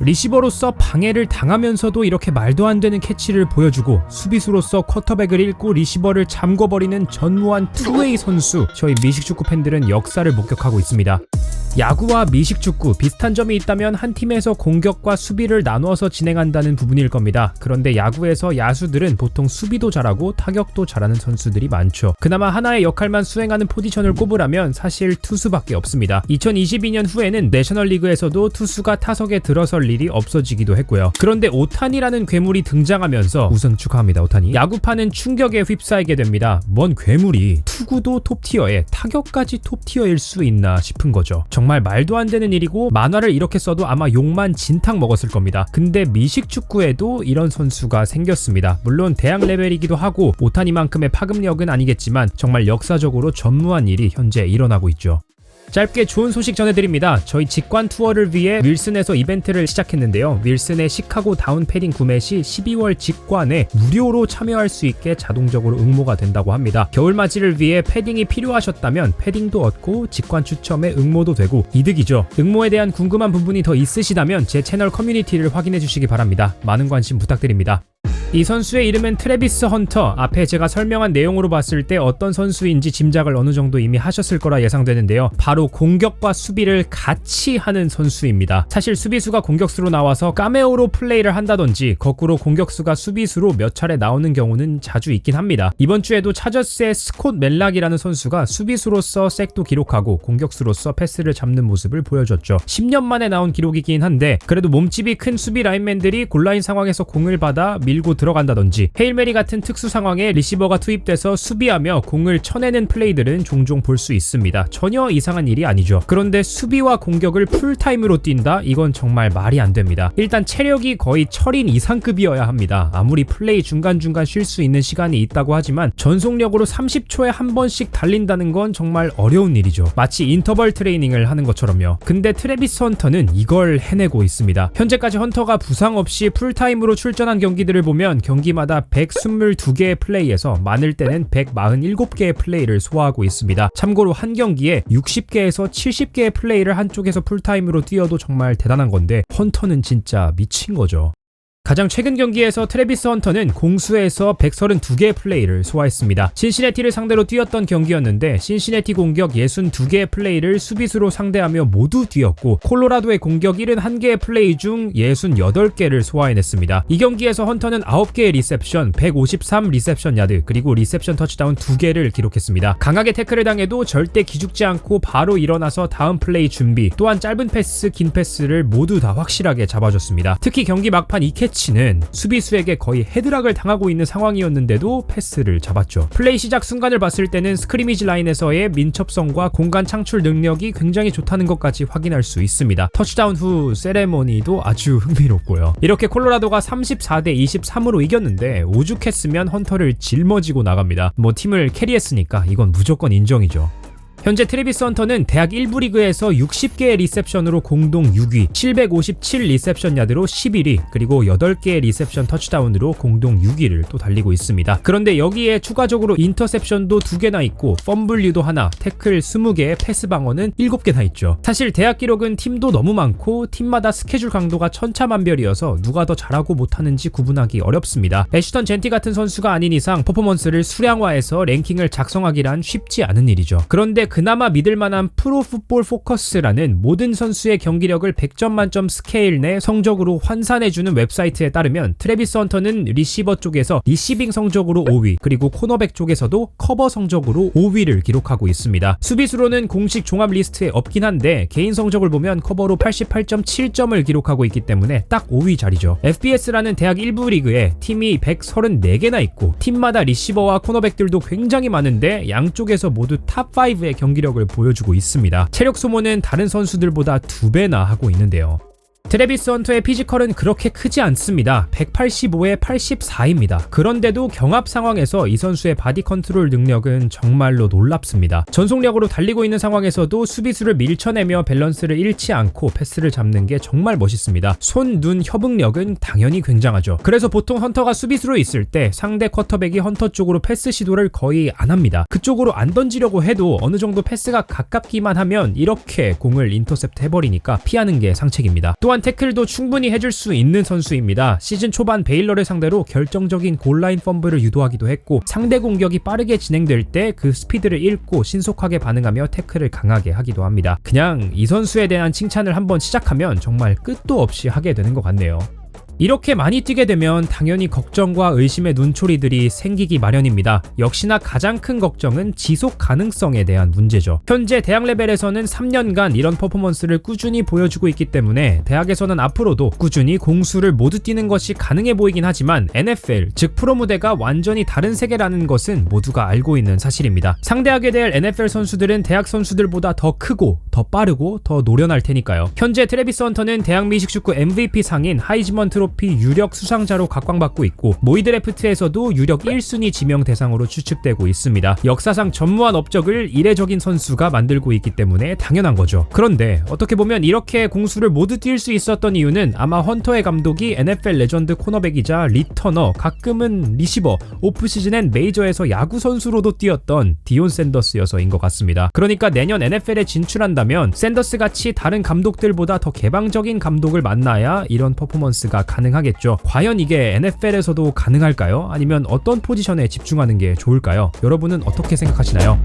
리시버로서 방해를 당하면서도 이렇게 말도 안 되는 캐치를 보여주고 수비수로서 쿼터백을 읽고 리시버를 잠궈버리는 전무한 투웨이 선수 저희 미식축구 팬들은 역사를 목격하고 있습니다. 야구와 미식축구 비슷한 점이 있다면 한 팀에서 공격과 수비를 나누어서 진행한다는 부분일 겁니다. 그런데 야구에서 야수들은 보통 수비도 잘하고 타격도 잘하는 선수들이 많죠. 그나마 하나의 역할만 수행하는 포지션을 꼽으라면 사실 투수밖에 없습니다. 2022년 후에는 내셔널리그에서도 투수가 타석에 들어설 일이 없어지기도 했고요. 그런데 오탄이라는 괴물이 등장하면서 우승 축하합니다. 오탄이. 야구파는 충격에 휩싸이게 됩니다. 뭔 괴물이 투구도 톱티어에 타격까지 톱티어일 수 있나 싶은 거죠. 정말 말도 안 되는 일이고 만화를 이렇게 써도 아마 욕만 진탕 먹었을 겁니다. 근데 미식 축구에도 이런 선수가 생겼습니다. 물론 대학 레벨이기도 하고 오타니만큼의 파급력은 아니겠지만 정말 역사적으로 전무한 일이 현재 일어나고 있죠. 짧게 좋은 소식 전해드립니다. 저희 직관 투어를 위해 윌슨에서 이벤트를 시작했는데요. 윌슨의 시카고 다운 패딩 구매 시 12월 직관에 무료로 참여할 수 있게 자동적으로 응모가 된다고 합니다. 겨울맞이를 위해 패딩이 필요하셨다면 패딩도 얻고 직관 추첨에 응모도 되고 이득이죠. 응모에 대한 궁금한 부분이 더 있으시다면 제 채널 커뮤니티를 확인해 주시기 바랍니다. 많은 관심 부탁드립니다. 이 선수의 이름은 트레비스 헌터. 앞에 제가 설명한 내용으로 봤을 때 어떤 선수인지 짐작을 어느 정도 이미 하셨을 거라 예상되는데요. 바로 공격과 수비를 같이 하는 선수입니다. 사실 수비수가 공격수로 나와서 까메오로 플레이를 한다든지 거꾸로 공격수가 수비수로 몇 차례 나오는 경우는 자주 있긴 합니다. 이번 주에도 차저스의 스콧 멜락이라는 선수가 수비수로서 색도 기록하고 공격수로서 패스를 잡는 모습을 보여줬죠. 10년 만에 나온 기록이긴 한데 그래도 몸집이 큰 수비 라인맨들이 골라인 상황에서 공을 받아 밀고 들어간다든지 헤일메리 같은 특수 상황에 리시버가 투입돼서 수비하며 공을 쳐내는 플레이들은 종종 볼 수 있습니다. 전혀 이상한 일이 아니죠. 그런데 수비와 공격을 풀타임으로 뛴다? 이건 정말 말이 안 됩니다. 일단 체력이 거의 철인 이상급이어야 합니다. 아무리 플레이 중간중간 쉴 수 있는 시간이 있다고 하지만 전속력으로 30초에 한 번씩 달린다는 건 정말 어려운 일이죠. 마치 인터벌 트레이닝을 하는 것처럼요. 근데 트레비스 헌터는 이걸 해내고 있습니다. 현재까지 헌터가 부상 없이 풀타임으로 출전한 경기들을 보면 경기마다 122개의 플레이에서 많을 때는 147개의 플레이를 소화하고 있습니다. 참고로 한 경기에 60개에서 70개의 플레이를 한쪽에서 풀타임으로 뛰어도 정말 대단한 건데 헌터는 진짜 미친 거죠. 가장 최근 경기에서 트레비스 헌터는 공수에서 132개의 플레이를 소화했습니다. 신시내티를 상대로 뛰었던 경기였는데 신시내티 공격 62개의 플레이를 수비수로 상대하며 모두 뛰었고 콜로라도의 공격 71개의 플레이 중 68개를 소화해냈습니다. 이 경기에서 헌터는 9개의 리셉션, 153 리셉션 야드, 그리고 리셉션 터치다운 2개를 기록했습니다. 강하게 태클을 당해도 절대 기죽지 않고 바로 일어나서 다음 플레이 준비, 또한 짧은 패스, 긴 패스를 모두 다 확실하게 잡아줬습니다. 특히 경기 막판 이캐 치는 수비수에게 거의 헤드락을 당하고 있는 상황이었는데도 패스를 잡았죠. 플레이 시작 순간을 봤을 때는 스크리미지 라인에서의 민첩성과 공간 창출 능력이 굉장히 좋다는 것까지 확인할 수 있습니다. 터치다운 후 세레모니도 아주 흥미롭고요. 이렇게 콜로라도가 34대 23으로 이겼는데 오죽했으면 헌터를 짊어지고 나갑니다. 뭐 팀을 캐리했으니까 이건 무조건 인정이죠. 현재 트레비스 헌터는 대학 1부 리그에서 60개의 리셉션으로 공동 6위, 757 리셉션 야드로 11위, 그리고 8개의 리셉션 터치다운으로 공동 6위를 또 달리고 있습니다. 그런데 여기에 추가적으로 인터셉션도 2개나 있고 펌블류도 하나, 태클 20개의 패스 방어는 7개나 있죠. 사실 대학 기록은 팀도 너무 많고 팀마다 스케줄 강도가 천차만별이어서 누가 더 잘하고 못하는지 구분하기 어렵습니다. 애쉬턴 젠티 같은 선수가 아닌 이상 퍼포먼스를 수량화해서 랭킹을 작성하기란 쉽지 않은 일이죠. 그런데 그 나마 믿을 만한 프로 풋볼 포커스라는 모든 선수의 경기력을 100점 만점 스케일 내 성적으로 환산해주는 웹사이트에 따르면 트레비스 헌터는 리시버 쪽에서 리시빙 성적으로 5위, 그리고 코너백 쪽에서도 커버 성적으로 5위를 기록하고 있습니다. 수비수로는 공식 종합 리스트에 없긴 한데 개인 성적을 보면 커버로 88.7점을 기록하고 있기 때문에 딱 5위 자리죠. FBS라는 대학 1부 리그에 팀이 134개나 있고 팀마다 리시버와 코너백들도 굉장히 많은데 양쪽에서 모두 탑5의 경기력을 보여주고 있습니다. 체력 소모는 다른 선수들보다 두 배나 하고 있는데요. 트레비스 헌터의 피지컬은 그렇게 크지 않습니다. 185에 84입니다. 그런데도 경합 상황에서 이 선수의 바디 컨트롤 능력은 정말로 놀랍습니다. 전속력으로 달리고 있는 상황에서도 수비수를 밀쳐내며 밸런스를 잃지 않고 패스를 잡는 게 정말 멋있습니다. 손, 눈, 협응력은 당연히 굉장하죠. 그래서 보통 헌터가 수비수로 있을 때 상대 쿼터백이 헌터 쪽으로 패스 시도를 거의 안 합니다. 그쪽으로 안 던지려고 해도 어느 정도 패스가 가깝기만 하면 이렇게 공을 인터셉트 해버리니까 피하는 게 상책입니다. 또한 하지만 태클도 충분히 해줄 수 있는 선수입니다. 시즌 초반 베일러를 상대로 결정적인 골라인 펌블을 유도하기도 했고 상대 공격이 빠르게 진행될 때 그 스피드를 읽고 신속하게 반응하며 태클을 강하게 하기도 합니다. 그냥 이 선수에 대한 칭찬을 한번 시작하면 정말 끝도 없이 하게 되는 것 같네요. 이렇게 많이 뛰게 되면 당연히 걱정과 의심의 눈초리들이 생기기 마련입니다. 역시나 가장 큰 걱정은 지속 가능성에 대한 문제죠. 현재 대학 레벨에서는 3년간 이런 퍼포먼스를 꾸준히 보여주고 있기 때문에 대학에서는 앞으로도 꾸준히 공수를 모두 뛰는 것이 가능해 보이긴 하지만 NFL, 즉 프로 무대가 완전히 다른 세계라는 것은 모두가 알고 있는 사실입니다. 상대하게 될 NFL 선수들은 대학 선수들보다 더 크고 더 빠르고 더 노련할 테니까요. 현재 트레비스 헌터는 대학 미식축구 MVP 상인 하이즈먼 트로 피 유력 수상자로 각광받고 있고 모의 드래프트에서도 유력 1순위 지명 대상으로 추측되고 있습니다. 역사상 전무한 업적을 이례적인 선수가 만들고 있기 때문에 당연한 거죠. 그런데 어떻게 보면 이렇게 공수를 모두 뛸 수 있었던 이유는 아마 헌터의 감독이 NFL 레전드 코너백이자 리터너 가끔은 리시버 오프 시즌엔 메이저에서 야구 선수로도 뛰었던 디온 샌더스여서인 것 같습니다. 그러니까 내년 NFL에 진출한다면 샌더스 같이 다른 감독들보다 더 개방적인 감독을 만나야 이런 퍼포먼스가 가능하겠죠. 과연 이게 NFL에서도 가능할까요? 아니면 어떤 포지션에 집중하는 게 좋을까요? 여러분은 어떻게 생각하시나요?